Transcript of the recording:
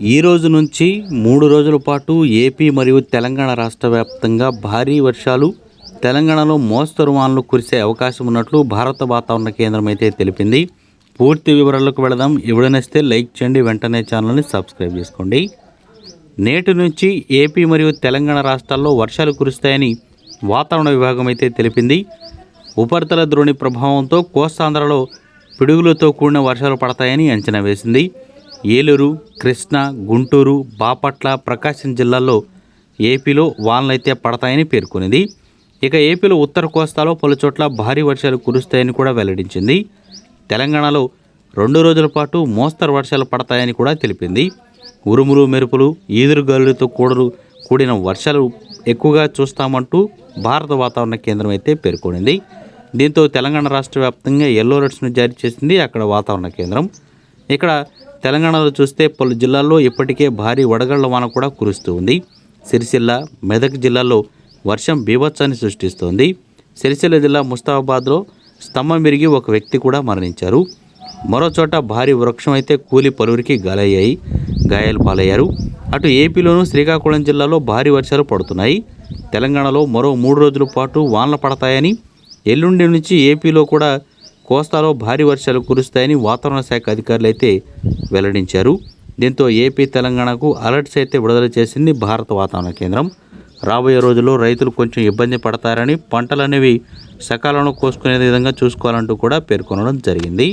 ఈ రోజు నుంచి మూడు రోజుల పాటు ఏపీ మరియు తెలంగాణ రాష్ట్ర వ్యాప్తంగా భారీ వర్షాలు తెలంగాణలో మోస్తరు వానలు కురిసే అవకాశం ఉన్నట్లు భారత వాతావరణ కేంద్రం అయితే తెలిపింది. పూర్తి వివరాలకు వెళదాం. ఎవడనేస్తే లైక్ చేయండి వెంటనే ఛానల్ని సబ్స్క్రైబ్ చేసుకోండి. నేటి నుంచి ఏపీ మరియు తెలంగాణ రాష్ట్రాల్లో వర్షాలు కురుస్తాయని వాతావరణ విభాగం అయితే తెలిపింది. ఉపరితల ద్రోణి ప్రభావంతో కోస్తాంధ్రలో పిడుగులతో కూడిన వర్షాలు పడతాయని అంచనా వేసింది. ఏలూరు కృష్ణా గుంటూరు బాపట్ల ప్రకాశం జిల్లాల్లో ఏపీలో వానలైతే పడతాయని పేర్కొనింది. ఇక ఏపీలో ఉత్తర కోస్తాలో పలు చోట్ల భారీ వర్షాలు కురుస్తాయని కూడా వెల్లడించింది. తెలంగాణలో రెండు రోజుల పాటు మోస్తరు వర్షాలు పడతాయని కూడా తెలిపింది. ఉరుములు మెరుపులు ఈదురుగాలులతో కూడరు కూడిన వర్షాలు ఎక్కువగా చూస్తామంటూ భారత వాతావరణ కేంద్రం అయితే పేర్కొనింది. దీంతో తెలంగాణ రాష్ట్ర వ్యాప్తంగా ఎల్లో అలర్ట్స్ను జారీ చేసింది అక్కడ వాతావరణ కేంద్రం. ఇక్కడ తెలంగాణలో చూస్తే పలు జిల్లాల్లో ఇప్పటికే భారీ వడగళ్ళ వాన కూడా కురుస్తూ ఉంది. సిరిసిల్ల మెదక్ జిల్లాలో వర్షం బీభత్సాన్ని సృష్టిస్తోంది. సిరిసిల్ల జిల్లా ముస్తాబాద్లో స్తంభం విరిగి ఒక వ్యక్తి కూడా మరణించారు. మరో చోట భారీ వృక్షం అయితే కూలి పలువురికి గాలయ్యాయి. గాయాలు పాలయ్యారు. అటు ఏపీలోనూ శ్రీకాకుళం జిల్లాలో భారీ వర్షాలు పడుతున్నాయి. తెలంగాణలో మరో మూడు రోజుల పాటు వానలు పడతాయని ఎల్లుండి నుంచి ఏపీలో కూడా కోస్తాలో భారీ వర్షాలు కురుస్తాయని వాతావరణ శాఖ అధికారులు అయితే వెల్లడించారు. దీంతో ఏపీ తెలంగాణకు అలర్ట్స్ అయితే విడుదల చేసింది భారత వాతావరణ కేంద్రం. రాబోయే రోజుల్లో రైతులు కొంచెం ఇబ్బంది పడతారని పంటలు అనేవి సకాలంలో కోసుకునే విధంగా చూసుకోవాలంటూ కూడా పేర్కొనడం జరిగింది.